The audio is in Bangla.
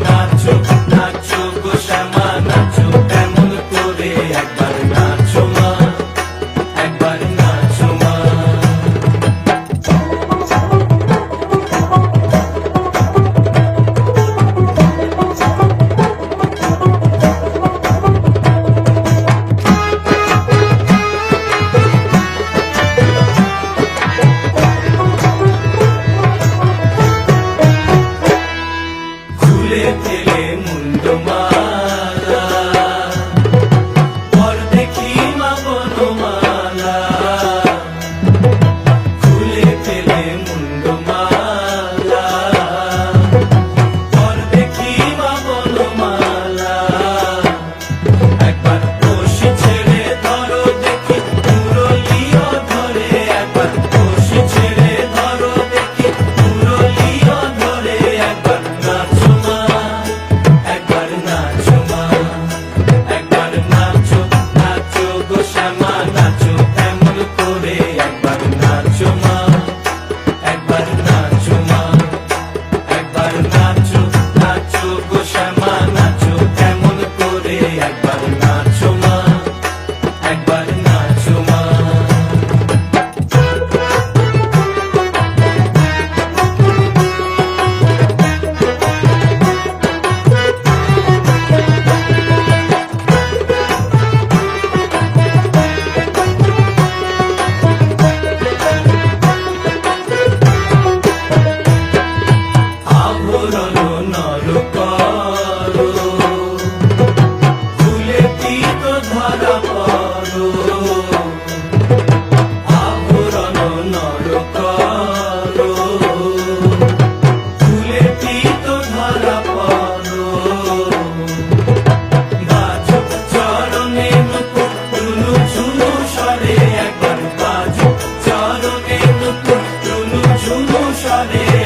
Nacho, Nacho, Goshama, Nacho, Camon Kore, Akbar পুরনো নরকার ভুলে তিত ধরা পার আভরণ নরকার ভুলে তিত ধরা পার বাজক চরণে নুপুর তুলু ঝুলু সরে একবার বাজক চরণে নুপুর তুলু ঝুলু সরে